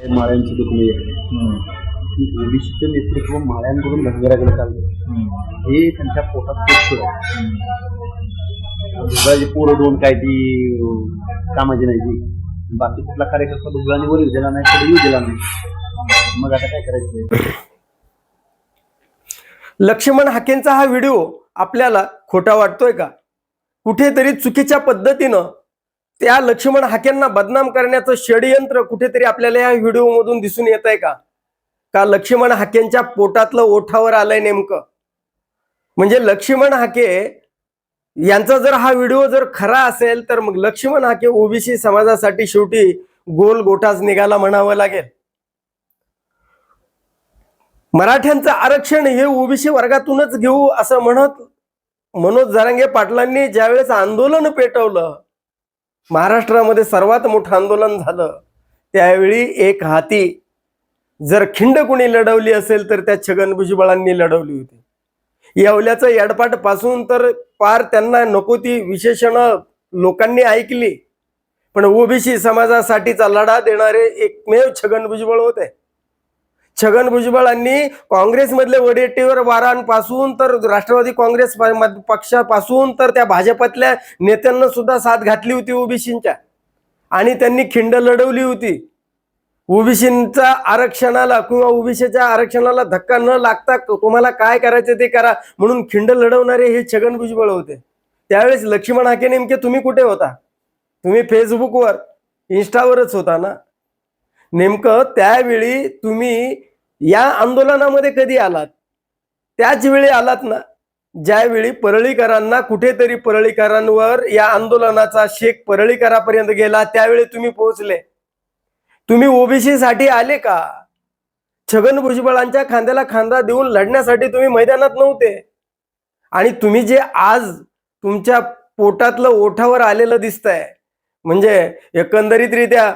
माळ्यांची दुखणी आहे ओबीसीचं नेतृत्व माळ्यांकडून धनगराकडे चाललं हे त्यांच्या पोटात पोचतो दुसराची पोरं दोन काय ती कामाची नाही ती. बाकी कुठला कार्यकर्ता दुसऱ्याने वर येऊ दिला नाही तर येऊ दिला नाही. मग आता काय करायचं? लक्ष्मण हाकेंचा हा व्हिडिओ आपल्याला खोटा वाटतोय का? कुठेतरी चुकीच्या पद्धतीनं त्या लक्ष्मण हाकेंना बदनाम करण्याचं षडयंत्र कुठेतरी आपल्याला या व्हिडिओमधून दिसून येत आहे का? का लक्ष्मण हाकेंच्या पोटातलं ओठावर आलंय नेमकं? म्हणजे लक्ष्मण हाके यांचा जर हा व्हिडिओ जर खरा असेल तर मग लक्ष्मण हाके ओबीसी समाजासाठी शेवटी गोल गोटाच निघाला म्हणावं लागेल. मराठ्यांचं आरक्षण हे ओबीसी वर्गातूनच घेऊ असं म्हणत मनोज जरांगे पाटलांनी ज्यावेळेस आंदोलन पेटवलं महाराष्ट्रामध्ये सर्वात मोठं आंदोलन झालं. त्यावेळी एक हाती जर खिंड कुणी लढवली असेल तर त्या छगन भुजबळांनी लढवली होती. येवल्याचं यडपाटपासून तर पार त्यांना नको ती विशेषण लोकांनी ऐकली. पण ओबीसी समाजासाठीचा लढा देणारे एकमेव छगन भुजबळ होते. छगन भुजबळांनी काँग्रेसमधले वडेट्टीवर वारांपासून तर राष्ट्रवादी काँग्रेस पक्षापासून तर त्या भाजपातल्या नेत्यांना सुद्धा साथ घातली होती ओबीसींच्या. आणि त्यांनी खिंड लढवली होती. ओबीसींचा आरक्षणाला किंवा ओबीसीच्या आरक्षणाला धक्का न लागता तुम्हाला काय करायचं ते करा म्हणून खिंड लढवणारे हे छगन भुजबळ होते. त्यावेळेस लक्ष्मण हाके नेमके तुम्ही कुठे होता? तुम्ही फेसबुकवर इन्स्टावरच होता ना? नेमकं त्यावेळी तुम्ही या आंदोलनामध्ये कधी आलात? त्याच वेळी आलात ना ज्यावेळी परळीकरांना कुठेतरी परळीकरांवर या आंदोलनाचा शेक परळीकरापर्यंत गेला त्यावेळी तुम्ही पोहोचले. तुम्ही ओबीसी साठी आले का? छगन भुजबळांच्या खांद्याला खांदा देऊन लढण्यासाठी तुम्ही मैदानात नव्हते. आणि तुम्ही जे आज तुमच्या पोटातलं ओठावर आलेलं दिसतंय म्हणजे एकंदरीतरित्या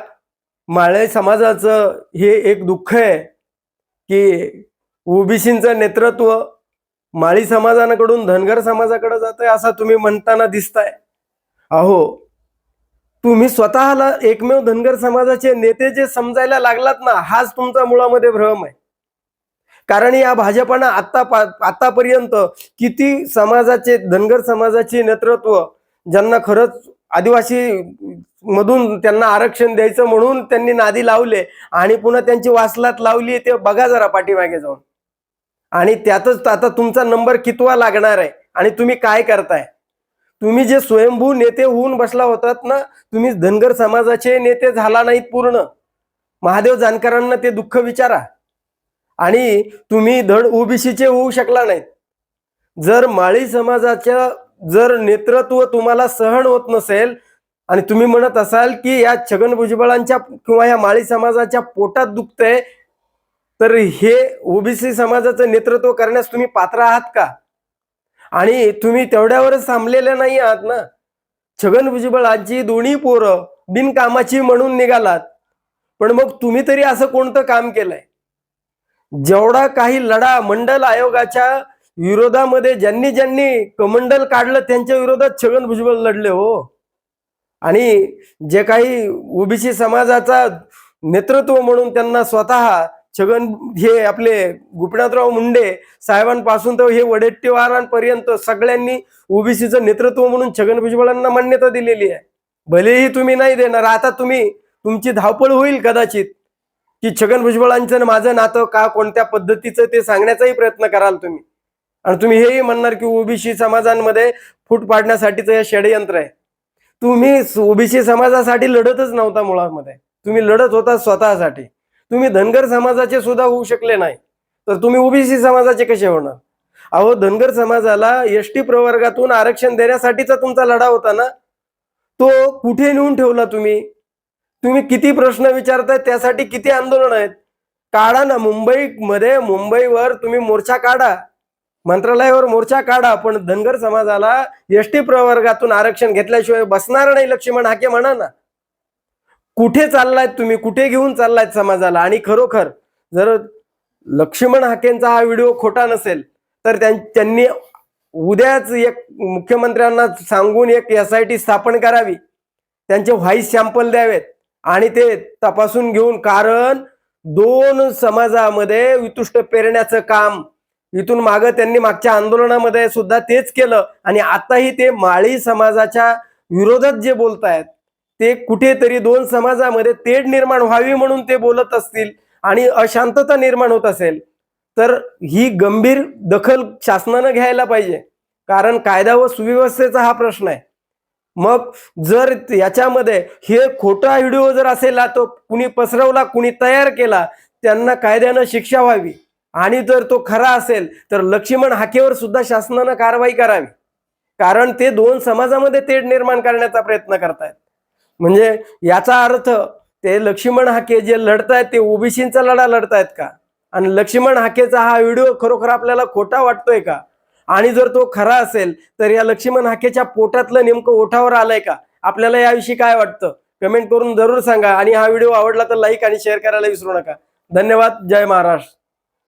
माळे समाजाचं हे एक दुःख आहे. की ओबीसींचं नेतृत्व माळी समाजाकडून धनगर समाजाकडे जात आहे असं तुम्ही म्हणताना दिसताय. अहो तुम्ही स्वतःला एकमेव धनगर समाजाचे नेते जे समजायला लागलात ना हाच तुमचा मुळामध्ये भ्रम आहे. कारण या भाजपानं आता आतापर्यंत किती समाजाचे धनगर समाजाचे नेतृत्व ज्यांना खरंच आदिवासी मधून त्यांना आरक्षण द्यायचं म्हणून त्यांनी नादी लावले आणि पुन्हा त्यांची वासलात लावली ते बघा जरा पाठीमागे जाऊन. आणि त्यातच आता तुमचा नंबर कितवा लागणार आहे आणि तुम्ही काय करताय? तुम्ही जे स्वयंभू नेते होऊन बसला होतात ना तुम्ही धनगर समाजाचे नेते झाला नाहीत पूर्ण. महादेव जानकरांना ते दुःख विचारा. आणि तुम्ही धड ओबीसीचे होऊ शकला नाहीत. जर माळी समाजाच्या जर नेतृत्व तुम्हाला सहन होत नसेल आणि तुम्ही म्हणत असाल की या छगन भुजबळांच्या किंवा या माळी समाजाच्या पोटात दुखतंय तर हे ओबीसी समाजाचं नेतृत्व करण्यास तुम्ही पात्र आहात का? आणि तुम्ही तेवढ्यावरच थांबलेले नाही आहात ना? छगन भुजबळांची दोन्ही पोरं बिनकामाची म्हणून निघालात. पण मग तुम्ही तरी असं कोणतं काम केलंय? जेवढा काही लढा मंडल आयोगाच्या विरोधामध्ये ज्यांनी ज्यांनी कमंडल काढलं त्यांच्या विरोधात छगन भुजबळ लढले हो. आणि जे काही ओबीसी समाजाचा नेतृत्व म्हणून त्यांना स्वतः छगन हे आपले गोपीनाथराव मुंडे साहेबांपासून तर हे वडेट्टीवारांपर्यंत सगळ्यांनी ओबीसीचं नेतृत्व म्हणून छगन भुजबळांना मान्यता दिलेली आहे. भलेही तुम्ही नाही देणार आता तुम्ही तुमची धावपळ होईल कदाचित की छगन भुजबळांचं माझं नातं का कोणत्या पद्धतीचं ते सांगण्याचाही प्रयत्न कराल तुम्ही. आणि तुम्ही हेही म्हणणार की ओबीसी समाजांमध्ये फूट पाडण्यासाठीचं हे षडयंत्र आहे. तुम्ही ओबीसी समाजासाठी लढतच नव्हता मुळामध्ये. तुम्ही लढत होता स्वतःसाठी. तुम्ही धनगर समाजाचे सुद्धा होऊ शकले नाही. तर तुम्ही ओबीसी समाजाचे कसे होणार? अहो धनगर समाजाला एस टी प्रवर्गातून आरक्षण देण्यासाठीचा तुमचा लढा होता ना? तो कुठे नेऊन ठेवला तुम्ही? तुम्ही किती प्रश्न विचारताय त्यासाठी किती आंदोलन आहेत? काढा ना मुंबईमध्ये मुंबईवर तुम्ही मोर्चा काढा. मंत्रालयावर मोर्चा काढा पण धनगर समाजाला एसटी प्रवर्गातून आरक्षण घेतल्याशिवाय बसणार नाही लक्ष्मण हाके म्हणा ना. कुठे चाललायत तुम्ही? कुठे घेऊन चाललायत समाजाला? आणि खरोखर जर लक्ष्मण हाकेंचा हा व्हिडिओ खोटा नसेल तर त्यांनी उद्याच एक मुख्यमंत्र्यांना सांगून एक एस आय टी स्थापन करावी. त्यांचे व्हाईस सॅम्पल द्यावेत आणि ते तपासून घेऊन कारण दोन समाजामध्ये वितुष्ट पेरण्याचं काम इथून मागं त्यांनी मागच्या आंदोलनामध्ये सुद्धा तेच केलं. आणि आताही ते माळी समाजाच्या विरोधात जे बोलतायत ते कुठेतरी दोन समाजामध्ये तेढ निर्माण व्हावी म्हणून ते बोलत असतील आणि अशांतता निर्माण होत असेल तर ही गंभीर दखल शासनानं घ्यायला पाहिजे. कारण कायदा व सुव्यवस्थेचा हा प्रश्न आहे. मग जर याच्यामध्ये हे खोटा व्हिडिओ जर असेल तो कुणी पसरवला कुणी तयार केला त्यांना कायद्यानं शिक्षा व्हावी. आणि जर तो खरा असेल तर लक्ष्मण हाकेवर सुद्धा शासनानं कारवाई करावी. कारण ते दोन समाजामध्ये तेढ निर्माण करण्याचा प्रयत्न करतायत. म्हणजे याचा अर्थ ते लक्ष्मण हाके जे लढतायत ते ओबीसींचा लढा लढतायत का? आणि लक्ष्मण हाकेचा हा व्हिडिओ खरोखर आपल्याला खोटा वाटतोय का? आणि जर तो खरा असेल तर या लक्ष्मण हाकेच्या पोटातलं नेमकं ओठावर आलंय का? आपल्याला याविषयी काय वाटतं? कमेंट करून जरूर सांगा. आणि हा व्हिडिओ आवडला तर लाईक आणि शेअर करायला विसरू नका. धन्यवाद. जय महाराष्ट्र.